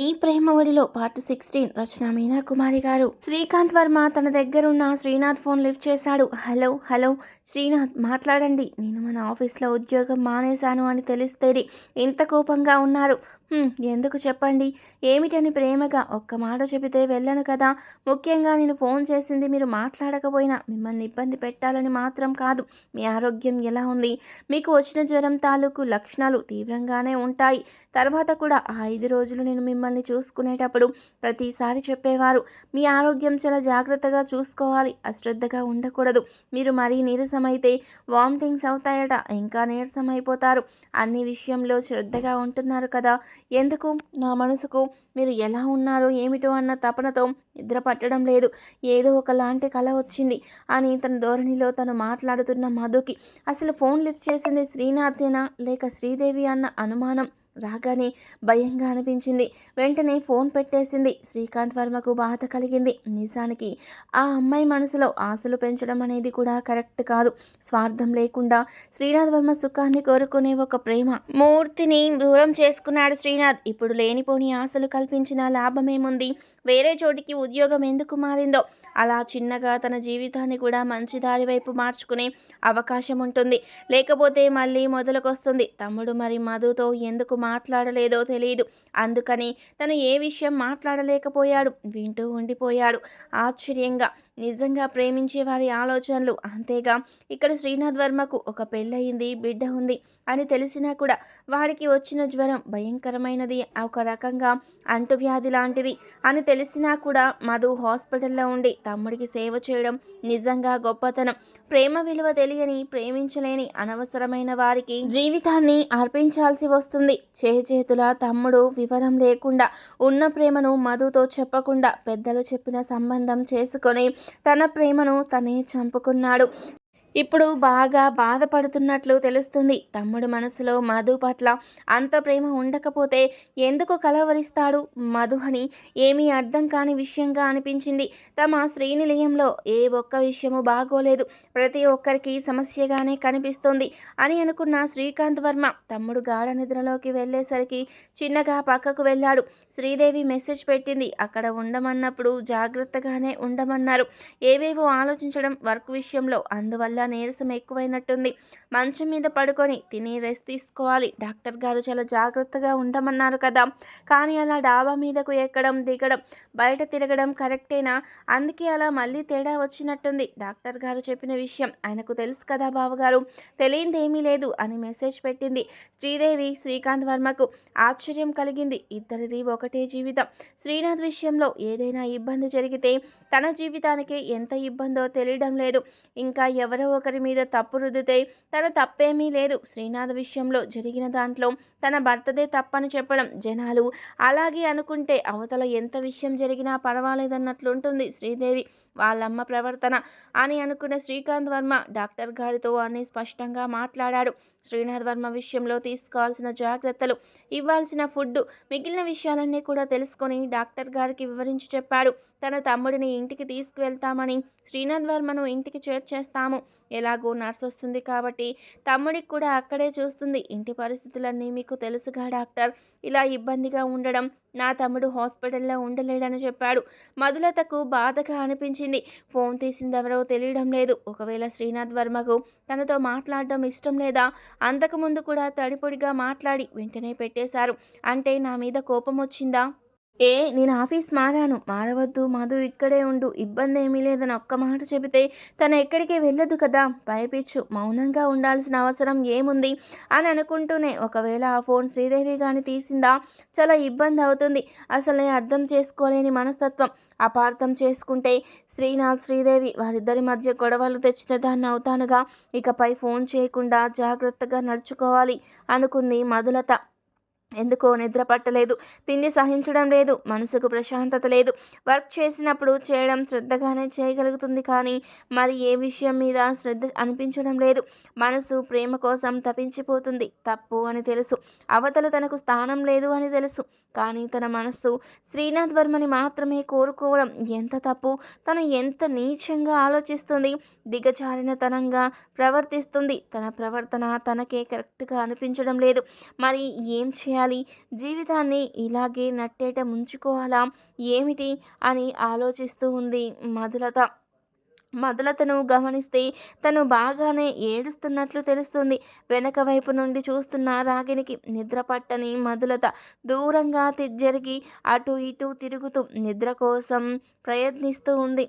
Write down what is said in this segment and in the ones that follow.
ఈ ప్రేమ ఒడిలో పార్ట్ సిక్స్టీన్ రచన మీనా కుమారి గారు. శ్రీకాంత్ వర్మ తన దగ్గరున్న శ్రీనాథ్ ఫోన్ లిఫ్ట్ చేశాడు. హలో హలో శ్రీనాథ్ మాట్లాడండి. నేను మన ఆఫీస్లో ఉద్యోగం మానేశాను అని తెలిస్తేది ఇంత కోపంగా ఉన్నారు. ఎందుకు చెప్పండి? ఏమిటని ప్రేమగా ఒక్క మాట చెబితే వెళ్ళను కదా. ముఖ్యంగా నేను ఫోన్ చేసింది మీరు మాట్లాడకపోయినా మిమ్మల్ని ఇబ్బంది పెట్టాలని మాత్రం కాదు. మీ ఆరోగ్యం ఎలా ఉంది? మీకు వచ్చిన జ్వరం తాలూకు లక్షణాలు తీవ్రంగానే ఉంటాయి. తర్వాత కూడా ఆ ఐదు రోజులు నేను మిమ్మల్ని చూసుకునేటప్పుడు ప్రతిసారి చెప్పేవారు. మీ ఆరోగ్యం చాలా జాగ్రత్తగా చూసుకోవాలి. అశ్రద్ధగా ఉండకూడదు. మీరు మరీ నీరసమైతే వామిటింగ్స్ అవుతాయట. ఇంకా నీరసం అయిపోతారు అన్ని విషయంలో శ్రద్ధగా ఉంటున్నారు కదా. ఎందుకు? నా మనసుకు మీరు ఎలా ఉన్నారో? ఏమిటో అన్న తపనతో నిద్ర పట్టడం లేదు. ఏదో ఒకలాంటి కళ వచ్చింది. అని తన ధోరణిలో తను మాట్లాడుతున్న మధుకి అసలు ఫోన్ లిఫ్ట్ చేసింది శ్రీనాథేనా? లేక శ్రీదేవి అన్న అనుమానం? రాగానే భయంగా అనిపించింది. వెంటనే ఫోన్ పెట్టేసింది. శ్రీకాంత్ వర్మకు బాధ కలిగింది. నిజానికి ఆ అమ్మాయి మనసులో ఆశలు పెంచడం అనేది కూడా కరెక్ట్ కాదు. స్వార్థం లేకుండా శ్రీనాథ్ వర్మ సుఖాన్ని కోరుకునే ఒక ప్రేమ. మూర్తిని దూరం చేసుకున్నాడు శ్రీనాథ్. ఇప్పుడు లేనిపోని ఆశలు కల్పించిన లాభమేముంది? వేరే చోటికి ఉద్యోగం ఎందుకు మారిందో? అలా చిన్నగా తన జీవితాన్ని కూడా మంచి దారి వైపు మార్చుకునే అవకాశం ఉంటుంది. లేకపోతే మళ్ళీ మొదలుకొస్తుంది. తమ్ముడు మరి మధుతో ఎందుకు మాట్లాడలేదో తెలియదు అందుకని తను ఏ విషయం మాట్లాడలేకపోయాడు. వింటూ ఉండిపోయాడు. ఆశ్చర్యంగా నిజంగా ప్రేమించే వారి ఆలోచనలు. అంతేగా ఇక్కడ శ్రీనాథ్ వర్మకు ఒక పెళ్ళయింది బిడ్డ ఉంది అని తెలిసినా కూడా వాడికి వచ్చిన జ్వరం భయంకరమైనది. ఒక రకంగా అంటువ్యాధి లాంటిది అని తెలిసినా కూడా మధు హాస్పిటల్లో ఉండి తమ్ముడికి సేవ చేయడం నిజంగా గొప్పతనం. ప్రేమ విలువ తెలియని ప్రేమించలేని అనవసరమైన వారికి జీవితాన్ని అర్పించాల్సి వస్తుంది. చేతుల తమ్ముడు వివరం లేకుండా ఉన్న ప్రేమను మధుతో చెప్పకుండా పెద్దలు చెప్పిన సంబంధం చేసుకొని తన ప్రేమను తనే చంపుకున్నాడు. ఇప్పుడు బాగా బాధపడుతున్నట్లు తెలుస్తుంది. తమ్ముడు మనసులో మధు పట్ల అంత ప్రేమ ఉండకపోతే ఎందుకు కలవరిస్తాడు? మధు అని ఏమీ అర్థం కాని విషయంగా అనిపించింది. తమ శ్రీనిలయంలో ఏ ఒక్క విషయము బాగోలేదు. ప్రతి ఒక్కరికి సమస్యగానే కనిపిస్తోంది అని అనుకున్న శ్రీకాంత్ వర్మ తమ్ముడు గాఢ నిద్రలోకి వెళ్ళేసరికి చిన్నగా పక్కకు వెళ్ళాడు. శ్రీదేవి మెసేజ్ పెట్టింది. అక్కడ ఉండమన్నప్పుడు జాగ్రత్తగానే ఉండమన్నారు. ఏవేవో ఆలోచించడం వర్క్ విషయంలో. అందువల్ల నీరసం ఎక్కువైనట్టుంది. మంచం మీద పడుకొని తిని రెస్ట్ తీసుకోవాలి. డాక్టర్ గారు చాలా జాగ్రత్తగా ఉండమన్నారు కదా. కానీ అలా డాబా మీదకు ఎక్కడం దిగడం బయట తిరగడం కరెక్టేనా? అందుకే అలా మళ్ళీ తేడా వచ్చినట్టుంది. డాక్టర్ గారు చెప్పిన విషయం ఆయనకు తెలుసు కదా బావగారు. తెలియందేమీ లేదు అని మెసేజ్ పెట్టింది. శ్రీదేవి శ్రీకాంత్ వర్మకు ఆశ్చర్యం కలిగింది. ఇద్దరిది ఒకటే జీవితం. శ్రీనాథ్ విషయంలో ఏదైనా ఇబ్బంది జరిగితే తన జీవితానికి ఎంత ఇబ్బందో తెలియడం లేదు. ఇంకా ఎవరో ఒకరి మీద తప్పు రుద్దితే తన తప్పేమీ లేదు. శ్రీనాథ్ విషయంలో జరిగిన దాంట్లో తన భర్తదే తప్పని చెప్పడం జనాలు అలాగే అనుకుంటే అవతల ఎంత విషయం జరిగినా పర్వాలేదన్నట్లుంటుంది శ్రీదేవి. వాళ్ళమ్మ ప్రవర్తన అని అనుకున్న శ్రీకాంత్ వర్మ డాక్టర్ గారితో అని స్పష్టంగా మాట్లాడాడు. శ్రీనాథ్ వర్మ విషయంలో తీసుకోవాల్సిన జాగ్రత్తలు ఇవ్వాల్సిన ఫుడ్ మిగిలిన విషయాలన్నీ కూడా తెలుసుకొని డాక్టర్ గారికి వివరించి చెప్పాడు. తన తమ్ముడిని ఇంటికి తీసుకువెళ్తామని శ్రీనాథ్ వర్మను ఇంటికి చేర్చేస్తాము. ఎలాగో నర్స్ వస్తుంది కాబట్టి తమ్ముడికి కూడా అక్కడే చూస్తుంది. ఇంటి పరిస్థితులన్నీ మీకు తెలుసుగా డాక్టర్. ఇలా ఇబ్బందిగా ఉండడం నా తమ్ముడు హాస్పిటల్లో ఉండలేడని చెప్పాడు. మధులతకు బాధగా అనిపించింది. ఫోన్ తీసింది ఎవరో తెలియడం లేదు. ఒకవేళ శ్రీనాథ్ వర్మకు తనతో మాట్లాడడం ఇష్టం లేదా అంతకుముందు కూడా తడిపొడిగా మాట్లాడి వెంటనే పెట్టేశారు. అంటే నా మీద కోపం వచ్చిందా? ఏ నేను ఆఫీస్ మారాను. మారవద్దు మాధు ఇక్కడే ఉండు. ఇబ్బంది ఏమీ లేదని ఒక్క మాట చెబితే తను ఎక్కడికి వెళ్ళదు కదా. భయపించు. మౌనంగా ఉండాల్సిన అవసరం ఏముంది? అని అనుకుంటూనే ఒకవేళ ఆ ఫోన్ శ్రీదేవి కానీ తీసిందా? చాలా ఇబ్బంది అవుతుంది. అసలే అర్థం చేసుకోలేని మనస్తత్వం. అపార్థం చేసుకుంటే శ్రీనాథ్ శ్రీదేవి వారిద్దరి మధ్య గొడవలు తెచ్చిన దాన్ని అవుతానుగా. ఇకపై ఫోన్ చేయకుండా జాగ్రత్తగా నడుచుకోవాలి అనుకుంది మధులత. ఎందుకో నిద్ర పట్టలేదు. తిండి సహించడం లేదు. మనసుకు ప్రశాంతత లేదు. వర్క్ చేసినప్పుడు చేయడం శ్రద్ధగానే చేయగలుగుతుంది కానీ మరి ఏ విషయం మీద శ్రద్ధ అనిపించడం లేదు. మనసు ప్రేమ కోసం తపించిపోతుంది తప్పు అని తెలుసు. అవతల తనకు స్థానం లేదు అని తెలుసు. కానీ తన మనస్సు శ్రీనాథ్ వర్మని మాత్రమే కోరుకోవడం ఎంత తప్పు? తను ఎంత నీచంగా ఆలోచిస్తుంది? దిగజారినతనంగా ప్రవర్తిస్తుంది. తన ప్రవర్తన తనకే కరెక్ట్గా అనిపించడం లేదు. మరి ఏం చేయాలి? చేయాలి. జీవితాన్ని ఇలాగే నట్టేట ముంచుకోవాలా? ఏమిటి? అని ఆలోచిస్తూ ఉంది మధులత. మధులతను గమనిస్తే తను బాగానే ఏడుస్తున్నట్లు తెలుస్తుంది. వెనక వైపు నుండి చూస్తున్న రాగినికి నిద్ర పట్టని మధులత దూరంగా జరిగి అటు ఇటు తిరుగుతూ నిద్ర కోసం ప్రయత్నిస్తూ ఉంది.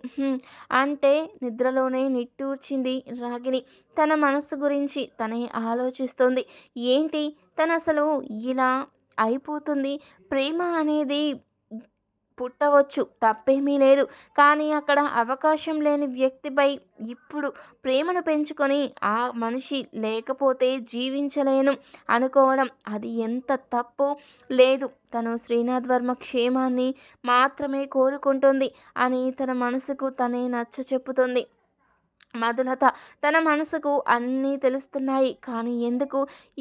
అంటే నిద్రలోనే నిట్టూర్చింది రాగిని. తన మనసు గురించి తనే ఆలోచిస్తుంది. ఏంటి? తను అసలు ఇలా అయిపోతుంది. ప్రేమ అనేది పుట్టవచ్చు తప్పేమీ లేదు. కానీ అక్కడ అవకాశం లేని వ్యక్తిపై ఇప్పుడు ప్రేమను పెంచుకొని ఆ మనిషి లేకపోతే జీవించలేను అనుకోవడం అది ఎంత తప్పు లేదు. తను శ్రీనాథ్ వర్మ క్షేమాన్ని మాత్రమే కోరుకుంటుంది అని తన మనసుకు తనే నచ్చ చెప్పుతుంది మధులత తన మనసుకు అన్నీ తెలుస్తున్నాయి. కానీ ఎందుకు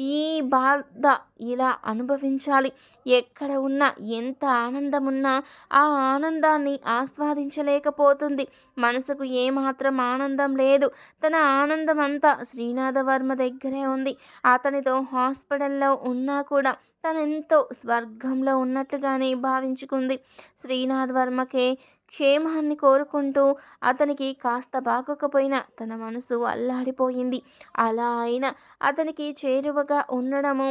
ఈ బాధ ఇలా అనుభవించాలి? ఎక్కడ ఉన్నా ఎంత ఆనందం ఉన్నా ఆ ఆనందాన్ని ఆస్వాదించలేకపోతుంది. మనసుకు ఏమాత్రం ఆనందం లేదు. తన ఆనందం అంతా శ్రీనాథవర్మ దగ్గరే ఉంది. అతనితో హాస్పిటల్లో ఉన్నా కూడా తనెంతో స్వర్గంలో ఉన్నట్లుగానే భావించుకుంది. శ్రీనాథ్ వర్మకే క్షేమాన్ని కోరుకుంటూ అతనికి కాస్త బాగోకపోయినా తన మనసు అల్లాడిపోయింది. అలా అయినా అతనికి చేరువగా ఉండడము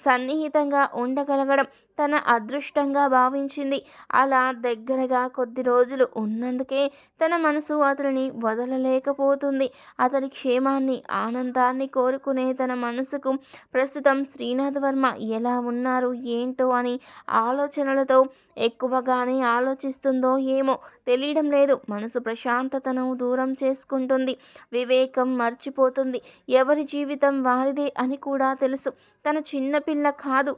సన్నిహితంగా ఉండగలగడం తన అదృష్టంగా భావించింది. అలా దగ్గరగా కొద్ది రోజులు ఉన్నందుకే తన మనసు అతనిని వదలలేకపోతుంది. అతని క్షేమాన్ని ఆనందాన్ని కోరుకునే తన మనసుకు ప్రస్తుతం శ్రీనాథ్ వర్మ ఎలా ఉన్నారు ఏంటో అని ఆలోచనలతో ఎక్కువగానే ఆలోచిస్తుందో ఏమో తెలియడం లేదు. మనసు ప్రశాంతతను దూరం చేసుకుంటుంది. వివేకం మర్చిపోతుంది. ఎవరి జీవితం వారిదే అని కూడా తెలుసు. తన చిన్నపిల్ల కాదు.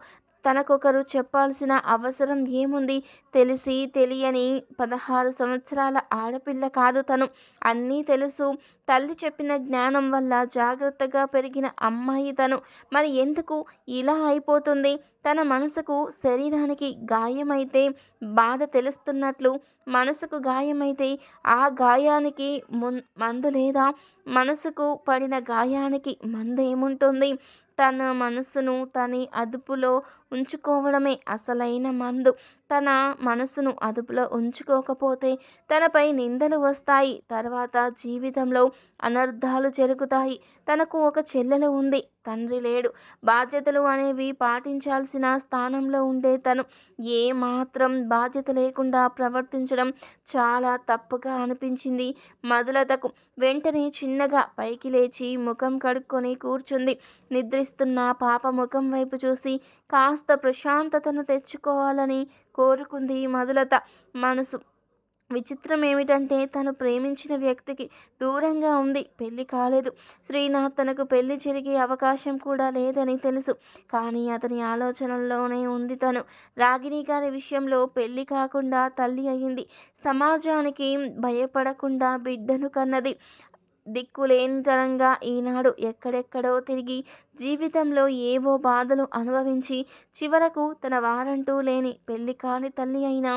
తనకొకరు చెప్పాల్సిన అవసరం ఏముంది? తెలిసి తెలియని పదహారు సంవత్సరాల ఆడపిల్ల కాదు తను. అన్నీ తెలుసు. తల్లి చెప్పిన జ్ఞానం వల్ల జాగ్రత్తగా పెరిగిన అమ్మాయి తను. మరి ఎందుకు? ఇలా అయిపోతుంది. తన మనసుకు శరీరానికి గాయమైతే బాధ తెలుస్తున్నట్లు. మనసుకు గాయమైతే ఆ గాయానికి మందు లేదా? మనసుకు పడిన గాయానికి మందు ఏముంటుంది తన మనసును తని అదుపులో ఉంచుకోవడమే అసలైన మందు. తన మనసును అదుపులో ఉంచుకోకపోతే తనపై నిందలు వస్తాయి. తర్వాత జీవితంలో అనర్థాలు జరుగుతాయి. తనకు ఒక చెల్లెలు ఉంది. తండ్రి లేడు. బాధ్యతలు అనేవి పాటించాల్సిన స్థానంలో ఉండే తను ఏ మాత్రం బాధ్యత లేకుండా ప్రవర్తించడం చాలా తప్పుగా అనిపించింది మధులతకు. వెంటనే చిన్నగా పైకి లేచి ముఖం కడుక్కొని కూర్చుంది. నిద్రిస్తున్న పాప ముఖం వైపు చూసి కాస్త ప్రశాంతతను తెచ్చుకోవాలని కోరుకుంది మధులత మనసు. విచిత్రం ఏమిటంటే తను ప్రేమించిన వ్యక్తికి దూరంగా ఉంది పెళ్ళి కాలేదు. శ్రీనాథ్ తనకు పెళ్ళి జరిగే అవకాశం కూడా లేదని తెలుసు. కానీ అతని ఆలోచనల్లోనే ఉంది తను. రాగిణి గారి విషయంలో పెళ్ళి కాకుండా తల్లి అయింది. సమాజానికి భయపడకుండా బిడ్డను కన్నది. దిక్కులేనితనంగా ఈనాడు ఎక్కడెక్కడో తిరిగి జీవితంలో ఏవో బాధలు అనుభవించి చివరకు తన వారంటూ లేని పెళ్ళి కాని తల్లి అయిన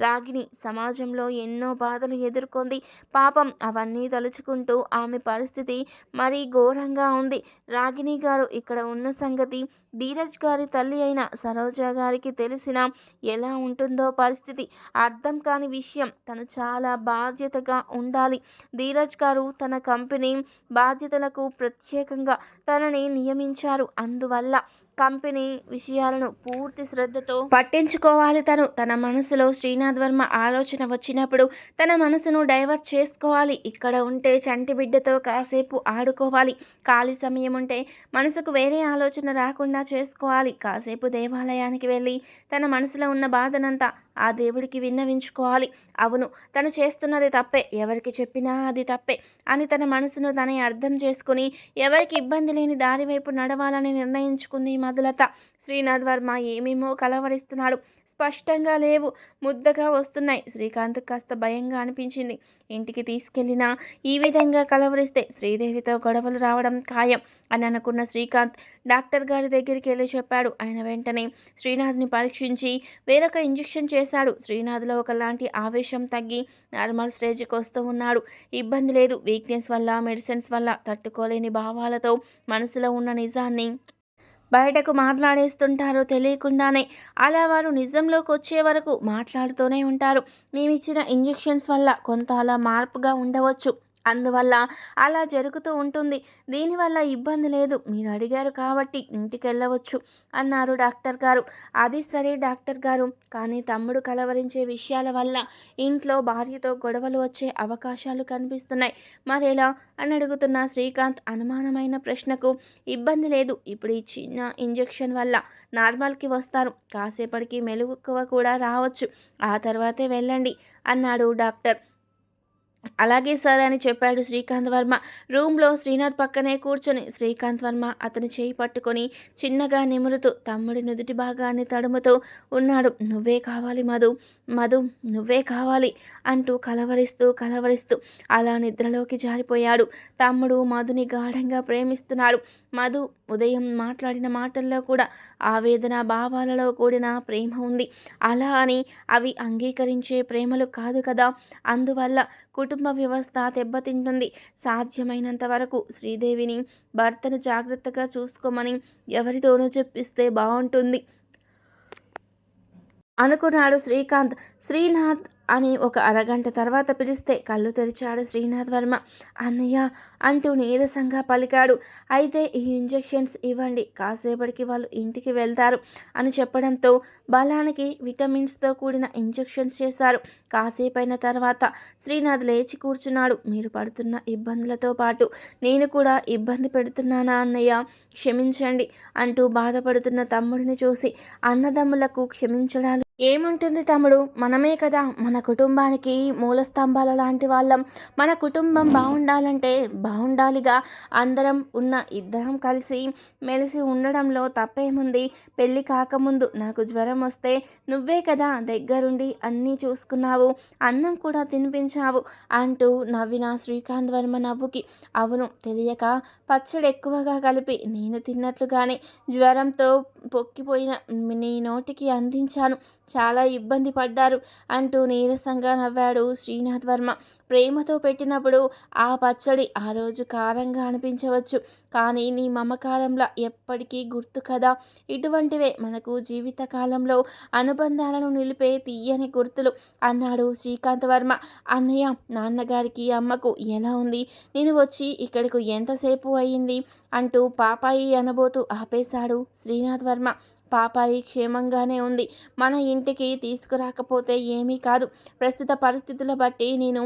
రాగిని సమాజంలో ఎన్నో బాధలు ఎదుర్కొంది. పాపం అవన్నీ తలుచుకుంటూ ఆమె పరిస్థితి మరీ ఘోరంగా ఉంది. రాగిణి గారు ఇక్కడ ఉన్న సంగతి ధీరజ్ గారి తల్లి అయిన సరోజ గారికి తెలిసిన ఎలా ఉంటుందో పరిస్థితి అర్థం కాని విషయం. తను చాలా బాధ్యతగా ఉండాలి. ధీరజ్ గారు తన కంపెనీ బాధ్యతలకు ప్రత్యేకంగా తనని నియమించారు. అందువల్ల కంపెనీ విషయాలను పూర్తి శ్రద్ధతో పట్టించుకోవాలి తను. తన మనసులో శ్రీనాథ్ వర్మ ఆలోచన వచ్చినప్పుడు తన మనసును డైవర్ట్ చేసుకోవాలి. ఇక్కడ ఉంటే చంటి బిడ్డతో కాసేపు ఆడుకోవాలి. ఖాళీ సమయం ఉంటే మనసుకు వేరే ఆలోచన రాకుండా చేసుకోవాలి. కాసేపు దేవాలయానికి వెళ్ళి తన మనసులో ఉన్న బాధనంతా ఆ దేవుడికి విన్నవించుకోవాలి. అవును తను చేస్తున్నది తప్పే. ఎవరికి చెప్పినా అది తప్పే. అని తన మనసును తనే అర్థం చేసుకుని ఎవరికి ఇబ్బంది లేని దారి వైపు నడవాలని నిర్ణయించుకుంది మధులత. శ్రీనాథ్ వర్మ ఏమేమో కలవరిస్తున్నాడు. స్పష్టంగా లేవు. ముద్దగా వస్తున్నాయి. శ్రీకాంత్ కాస్త భయంగా అనిపించింది. ఇంటికి తీసుకెళ్ళినా ఈ విధంగా కలవరిస్తే శ్రీదేవితో గొడవలు రావడం ఖాయం అని అనుకున్న శ్రీకాంత్ డాక్టర్ గారి దగ్గరికి వెళ్ళి చెప్పాడు. ఆయన వెంటనే శ్రీనాథ్ని పరీక్షించి వేరొక ఇంజెక్షన్ చేశాడు. శ్రీనాథ్లో ఒకలాంటి ఆవేశం తగ్గి నార్మల్ స్టేజ్కి వస్తూ ఉన్నాడు. ఇబ్బంది లేదు. వీక్నెస్ వల్ల మెడిసిన్స్ వల్ల తట్టుకోలేని భావాలతో మనసులో ఉన్న నిజాన్ని బయటకు మాట్లాడేస్తుంటారో తెలియకుండానే అలా వారు నిజంలోకి వచ్చే వరకు మాట్లాడుతూనే ఉంటారు. మేమిచ్చిన ఇంజెక్షన్స్ వల్ల కొంత అలా మార్పుగా ఉండవచ్చు. అందువల్ల అలా జరుగుతూ ఉంటుంది. దీనివల్ల ఇబ్బంది లేదు. మీరు అడిగారు కాబట్టి ఇంటికి వెళ్ళవచ్చు అన్నారు డాక్టర్ గారు. అది సరే డాక్టర్ గారు. కానీ తమ్ముడు కలవరించే విషయాల వల్ల ఇంట్లో భార్యతో గొడవలు వచ్చే అవకాశాలు కనిపిస్తున్నాయి. మరెలా? అని అడుగుతున్న శ్రీకాంత్ అనుమానమైన ప్రశ్నకు ఇబ్బంది లేదు. ఇప్పుడు ఈ చిన్న ఇంజెక్షన్ వల్ల నార్మల్కి వస్తారు. కాసేపటికి మెలకువ కూడా రావచ్చు. ఆ తర్వాతే వెళ్ళండి అన్నాడు డాక్టర్. అలాగే సార్ అని చెప్పాడు శ్రీకాంత్ వర్మ. రూమ్లో శ్రీనాథ్ పక్కనే కూర్చొని శ్రీకాంత్ వర్మ అతని చేయి పట్టుకొని చిన్నగా నిమురుతూ తమ్ముడి నుదుటి భాగాన్ని తడుముతూ ఉన్నాడు. నువ్వే కావాలి మధు మధు నువ్వే కావాలి అంటూ కలవరిస్తూ కలవరిస్తూ అలా నిద్రలోకి జారిపోయాడు. తమ్ముడు మధుని గాఢంగా ప్రేమిస్తున్నాడు. మధు ఉదయం మాట్లాడిన మాటల్లో కూడా ఆవేదన భావాలలో కూడిన ప్రేమ ఉంది. అలా అని అవి అంగీకరించే ప్రేమలు కాదు కదా. అందువల్ల కుటుంబ వ్యవస్థ దెబ్బతింటుంది. సాధ్యమైనంత వరకు శ్రీదేవిని భర్తను జాగ్రత్తగా చూసుకోమని ఎవరితోనూ చెప్పిస్తే బాగుంటుంది అనుకున్నాడు శ్రీకాంత్. శ్రీనాథ్ అని ఒక అరగంట తర్వాత పిలిస్తే కళ్ళు తెరిచాడు శ్రీనాథ్ వర్మ. అన్నయ్య అంటూ నీరసంగా పలికాడు. అయితే ఈ ఇంజెక్షన్స్ ఇవ్వండి కాసేపటికి వాళ్ళు ఇంటికి వెళ్తారు అని చెప్పడంతో బలానికి విటమిన్స్తో కూడిన ఇంజెక్షన్స్ చేశారు. కాసేపైన తర్వాత శ్రీనాథ్ లేచి కూర్చున్నాడు. మీరు పడుతున్న ఇబ్బందులతో పాటు నేను కూడా ఇబ్బంది పెడుతున్నానా అన్నయ్య? క్షమించండి అంటూ బాధపడుతున్న తమ్ముడిని చూసి అన్నదమ్ములకు క్షమించడాలు ఏముంటుంది తమ్ముడు? మనమే కదా. మన కుటుంబానికి మూల స్తంభాల లాంటి వాళ్ళం. మన కుటుంబం బాగుండాలంటే బాగుండాలిగా అందరం ఉన్న ఇద్దరం కలిసి మెలిసి ఉండడంలో తప్పేముంది? పెళ్ళి కాకముందు నాకు జ్వరం వస్తే నువ్వే కదా దగ్గరుండి అన్నీ చూసుకున్నావు. అన్నం కూడా తినిపించావు అంటూ నవ్విన శ్రీకాంత్ వర్మ నవ్వుకి. అవును తెలియక పచ్చడి ఎక్కువగా కలిపి నేను తిన్నట్లుగానే జ్వరంతో పొక్కిపోయిన నీ నోటికి అందించాను. చాలా ఇబ్బంది పడ్డారు అంటూ నీరసంగా నవ్వాడు శ్రీనాథ్ వర్మ. ప్రేమతో పెట్టినప్పుడు ఆ పచ్చడి ఆ రోజు కారంగా అనిపించవచ్చు. కానీ నీ మమకారంలో ఎప్పటికీ గుర్తు కదా. ఇటువంటివే మనకు జీవితకాలంలో అనుబంధాలను నిలిపే తీయని గుర్తులు అన్నాడు శ్రీకాంత్ వర్మ. అన్నయ్య నాన్నగారికి అమ్మకు ఎలా ఉంది? నేను వచ్చి ఇక్కడికి ఎంతసేపు అయ్యింది? అంటూ పాపాయి అనబోతూ ఆపేశాడు శ్రీనాథ్ వర్మ. పాపాయి క్షేమంగానే ఉంది. మన ఇంటికి తీసుకురాకపోతే ఏమీ కాదు. ప్రస్తుత పరిస్థితుల బట్టి నేను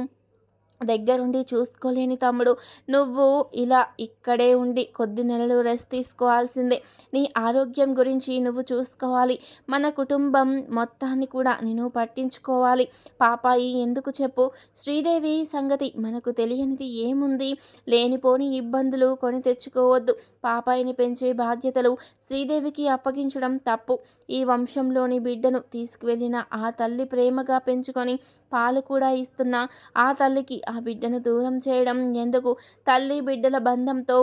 దగ్గరుండి చూసుకోలేని తమ్ముడు. నువ్వు ఇలా ఇక్కడే ఉండి కొద్ది నెలలు రెస్ట్ తీసుకోవాల్సిందే. నీ ఆరోగ్యం గురించి నువ్వు చూసుకోవాలి. మన కుటుంబం మొత్తాన్ని కూడా నేను పట్టించుకోవాలి. పాపాయి ఎందుకు చెప్పు? శ్రీదేవి సంగతి మనకు తెలియనిది ఏముంది? లేనిపోని ఇబ్బందులు కొని తెచ్చుకోవద్దు. పాపాయిని పెంచే బాధ్యతలు శ్రీదేవికి అప్పగించడం తప్పు. ఈ వంశంలోని బిడ్డను తీసుకువెళ్ళిన ఆ తల్లి ప్రేమగా పెంచుకొని పాలు కూడా ఇస్తున్న. ఆ తల్లికి ఆ బిడ్డను దూరం చేయడం ఎందుకు? తల్లి బిడ్డల బంధంతో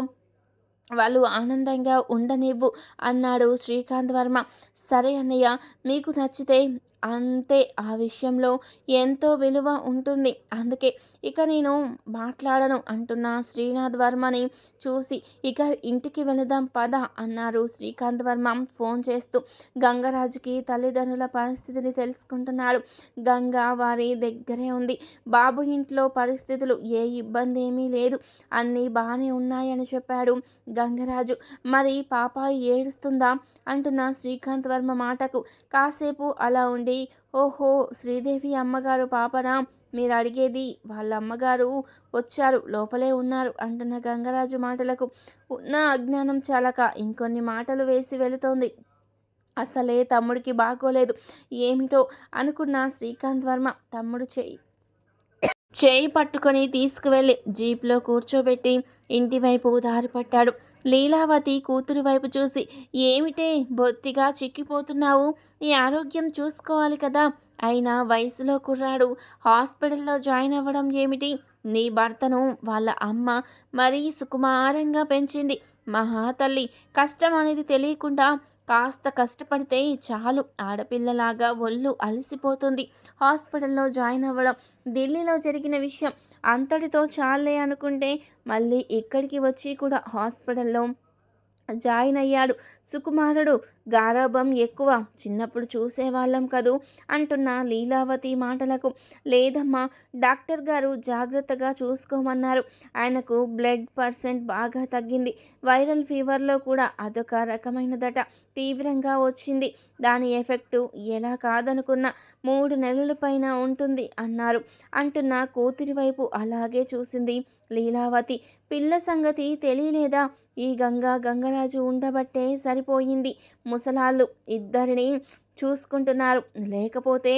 వాళ్ళు ఆనందంగా ఉండనివ్వు అన్నాడు శ్రీకాంత్ వర్మ. సరే అన్నయ్య మీకు నచ్చితే అంతే ఆ విషయంలో ఎంతో విలువ ఉంటుంది. అందుకే ఇక నేను మాట్లాడను అంటున్న శ్రీనాథ్ వర్మని చూసి ఇక ఇంటికి వెళదాం పద అన్నారు శ్రీకాంత్ వర్మ ఫోన్ చేస్తూ. గంగరాజుకి తల్లిదండ్రుల పరిస్థితిని తెలుసుకుంటున్నాడు. గంగ వారి దగ్గరే ఉంది. బాబు ఇంట్లో పరిస్థితులు ఏ ఇబ్బంది ఏమీ లేదు. అన్నీ బాగానే ఉన్నాయని చెప్పాడు గంగరాజు. మరి పాపాయి ఏడుస్తుందా? అంటున్న శ్రీకాంత్ వర్మ మాటకు. కాసేపు అలా ఉండి ఓహో శ్రీదేవి అమ్మగారు పాపనా? మీరు అడిగేది వాళ్ళ అమ్మగారు వచ్చారు లోపలే ఉన్నారు అంటున్న గంగరాజు మాటలకు. ఉన్న అజ్ఞానం చాలక ఇంకొన్ని మాటలు వేసి వెళుతోంది. అసలే తమ్ముడికి బాగోలేదు. ఏమిటో అనుకున్న శ్రీకాంత్ వర్మ తమ్ముడు చేయి చేయి పట్టుకొని తీసుకువెళ్ళి జీప్లో కూర్చోబెట్టి ఇంటివైపు దారి పట్టాడు. లీలావతి కూతురు వైపు చూసి ఏమిటే బొత్తిగా చిక్కిపోతున్నావు? నీ ఆరోగ్యం చూసుకోవాలి కదా. అయినా వయసులో కుర్రాడు హాస్పిటల్లో జాయిన్ అవ్వడం ఏమిటి? నీ భర్తను వాళ్ళ అమ్మ మరీ సుకుమారంగా పెంచింది. మహాతల్లి కష్టం అనేది తెలియకుండా కాస్త కష్టపడితే చాలు. ఆడపిల్లలాగా ఒళ్ళు అలసిపోతుంది. హాస్పిటల్లో జాయిన్ అవ్వడం ఢిల్లీలో జరిగిన విషయం అంతటితో చాలే అనుకుంటే మళ్ళీ ఇక్కడికి వచ్చి కూడా హాస్పిటల్లో జాయిన్ అయ్యాడు. సుకుమారుడు గారాభం ఎక్కువ. చిన్నప్పుడు చూసేవాళ్ళం కదూ అంటున్న లీలావతి మాటలకు. లేదమ్మా డాక్టర్ గారు జాగ్రత్తగా చూసుకోమన్నారు. ఆయనకు బ్లడ్ పర్సెంట్ బాగా తగ్గింది. వైరల్ ఫీవర్లో కూడా అదొక రకమైనదట. తీవ్రంగా వచ్చింది. దాని ఎఫెక్టు ఎలా కాదనుకున్న మూడు నెలల పైన ఉంటుంది అన్నారు. అంటున్న కూతురి వైపు అలాగే చూసింది లీలావతి. పిల్ల సంగతి తెలియలేదా? ఈ గంగా గంగరాజు ఉండబట్టే సరిపోయింది. ముసలాళ్ళు ఇద్దరిని చూసుకుంటున్నారు. లేకపోతే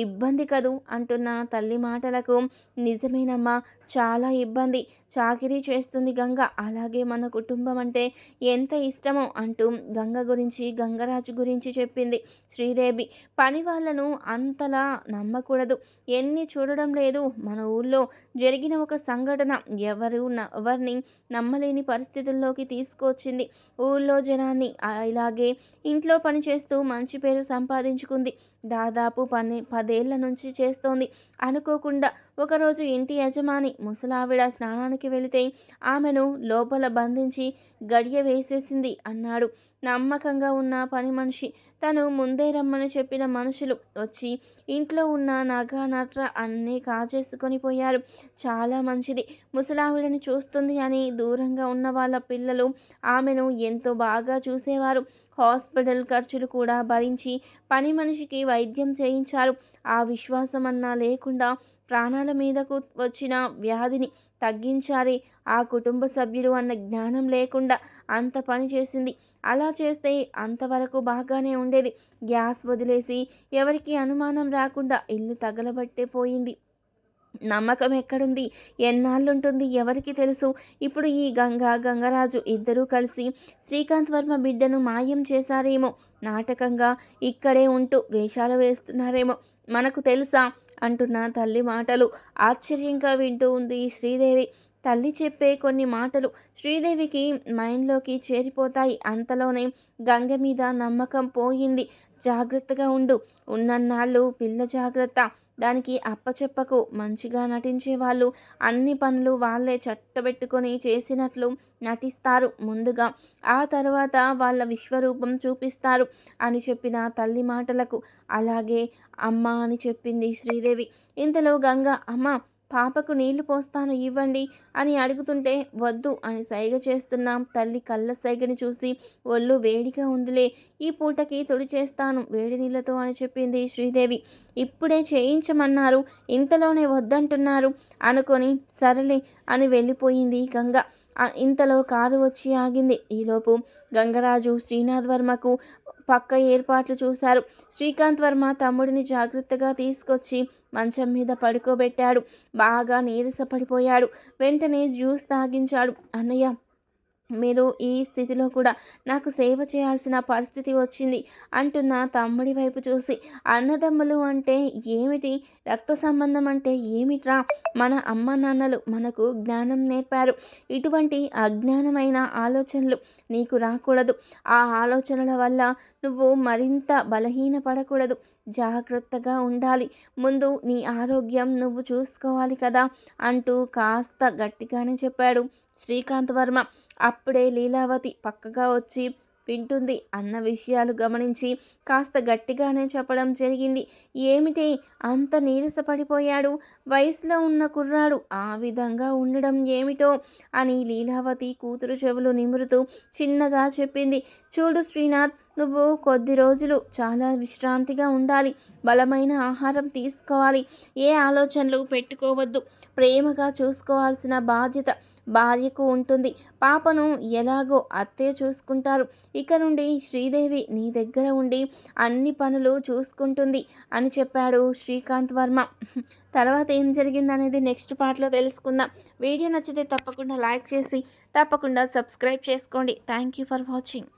ఇబ్బంది కదూ అంటున్న తల్లి మాటలకు. నిజమేనమ్మా చాలా ఇబ్బంది. చాకిరీ చేస్తుంది గంగ. అలాగే మన కుటుంబం అంటే ఎంత ఇష్టమో అంటూ గంగ గురించి గంగరాజు గురించి చెప్పింది శ్రీదేవి. పని వాళ్ళను అంతలా నమ్మకూడదు. ఎన్ని చూడడం లేదు. మన ఊళ్ళో జరిగిన ఒక సంఘటన ఎవరు ఎవరిని నమ్మలేని పరిస్థితుల్లోకి తీసుకొచ్చింది. ఊళ్ళో జనాన్ని ఇలాగే ఇంట్లో పని చేస్తూ మంచి పేరు సంపాదించుకుంది. దాదాపు పని పదేళ్ళ నుంచి చేస్తోంది. అనుకోకుండా ఒకరోజు ఇంటి యజమాని ముసలావిడ స్నానానికి వెళితే ఆమెను లోపల బంధించి గడియ వేసేసింది అన్నాడు. నమ్మకంగా ఉన్న పని మనిషి. తను ముందే రమ్మని చెప్పిన మనుషులు వచ్చి ఇంట్లో ఉన్న నగ నట్ర అన్నీ కాజేసుకొని పోయారు. చాలా మంచిది. ముసలావిడని చూస్తుంది అని దూరంగా ఉన్న వాళ్ళ పిల్లలు ఆమెను ఎంతో బాగా చూసేవారు. హాస్పిటల్ ఖర్చులు కూడా భరించి పని మనిషికి వైద్యం చేయించారు. ఆ విశ్వాసం అన్నా లేకుండా ప్రాణాల మీదకు వచ్చిన వ్యాధిని తగ్గించాలి ఆ కుటుంబ సభ్యులు అన్న జ్ఞానం లేకుండా అంత పని చేసింది. అలా చేస్తే అంతవరకు బాగానే ఉండేది. గ్యాస్ వదిలేసి ఎవరికి అనుమానం రాకుండా ఇల్లు తగలబట్టే పోయింది. నమ్మకం ఎక్కడుంది? ఎన్నాళ్ళుంటుంది? ఎవరికి తెలుసు? ఇప్పుడు ఈ గంగా గంగరాజు ఇద్దరూ కలిసి శ్రీకాంత్ వర్మ బిడ్డను మాయం చేశారేమో. నాటకంగా ఇక్కడే ఉంటూ వేషాలు వేస్తున్నారేమో. మనకు తెలుసా? అంటున్న తల్లి మాటలు ఆశ్చర్యంగా వింటూ ఉంది శ్రీదేవి. తల్లి చెప్పే కొన్ని మాటలు శ్రీదేవికి మైండ్లోకి చేరిపోతాయి. అంతలోనే గంగ మీద నమ్మకం పోయింది. జాగ్రత్తగా ఉండు. ఉన్నన్నాళ్ళు పిల్ల జాగ్రత్త. దానికి అప్పచెప్పకు మంచిగా నటించే వాళ్ళు అన్ని పనులు వాళ్ళే చట్టబెట్టుకొని చేసినట్లు నటిస్తారు ముందుగా. ఆ తర్వాత వాళ్ళ విశ్వరూపం చూపిస్తారు అని చెప్పిన తల్లి మాటలకు. అలాగే అమ్మ అని చెప్పింది శ్రీదేవి. ఇంతలో గంగ అమ్మ పాపకు నీళ్ళు పోస్తాను ఇవ్వండి అని అడుగుతుంటే వద్దు అని సైగ చేస్తున్నాం తల్లి కళ్ళ సైగని చూసి ఒళ్ళు వేడిగా ఉందిలే ఈ పూటకి తొడి చేస్తాను వేడి నీళ్ళతో అని చెప్పింది శ్రీదేవి. ఇప్పుడే చేయించమన్నారు ఇంతలోనే వద్దంటున్నారు అనుకొని సరలే అని వెళ్ళిపోయింది గంగ. ఇంతలో కారు వచ్చి ఆగింది. ఈలోపు గంగరాజు శ్రీనాథ్ వర్మకు పక్క ఏర్పాట్లు చూశారు. శ్రీకాంత్ వర్మ తమ్ముడిని జాగ్రత్తగా తీసుకొచ్చి మంచం మీద పడుకోబెట్టాడు. బాగా నీరసపడిపోయాడు. వెంటనే జ్యూస్ తాగించాడు. అన్నయ్య మీరు ఈ స్థితిలో కూడా నాకు సేవ చేయాల్సిన పరిస్థితి వచ్చింది అంటున్న తమ్ముడి వైపు చూసి. అన్నదమ్ములు అంటే ఏమిటి? రక్త సంబంధం అంటే ఏమిట్రా? మన అమ్మ నాన్నలు మనకు జ్ఞానం నేర్పారు. ఇటువంటి అజ్ఞానమైన ఆలోచనలు నీకు రాకూడదు. ఆ ఆలోచనల వల్ల నువ్వు మరింత బలహీనపడకూడదు. జాగ్రత్తగా ఉండాలి. ముందు నీ ఆరోగ్యం నువ్వు చూసుకోవాలి కదా అంటూ కాస్త గట్టిగానే చెప్పాడు శ్రీకాంత్ వర్మ. అప్పుడే లీలావతి పక్కగా వచ్చి వింటుంది. అన్న విషయాలు గమనించి కాస్త గట్టిగానే చెప్పడం జరిగింది. ఏమిటి? అంత నీరసపడిపోయాడు. వయసులో ఉన్న కుర్రాడు ఆ విధంగా ఉండడం ఏమిటో అని లీలావతి కూతురు చెవులు నిమురుతూ చిన్నగా చెప్పింది. చూడు శ్రీనాథ్ నువ్వు కొద్ది రోజులు చాలా విశ్రాంతిగా ఉండాలి. బలమైన ఆహారం తీసుకోవాలి. ఏ ఆలోచనలు పెట్టుకోవద్దు. ప్రేమగా చూసుకోవాల్సిన బాధ్యత భార్యకు ఉంటుంది. పాపను ఎలాగో అత్తే చూసుకుంటారు. ఇక నుండి శ్రీదేవి నీ దగ్గర ఉండి అన్ని పనులు చూసుకుంటుంది అని చెప్పాడు శ్రీకాంత్ వర్మ. తర్వాత ఏం జరిగిందనేది నెక్స్ట్ పార్ట్లో తెలుసుకుందాం. వీడియో నచ్చితే తప్పకుండా లైక్ చేసి తప్పకుండా సబ్స్క్రైబ్ చేసుకోండి. Thank you for watching.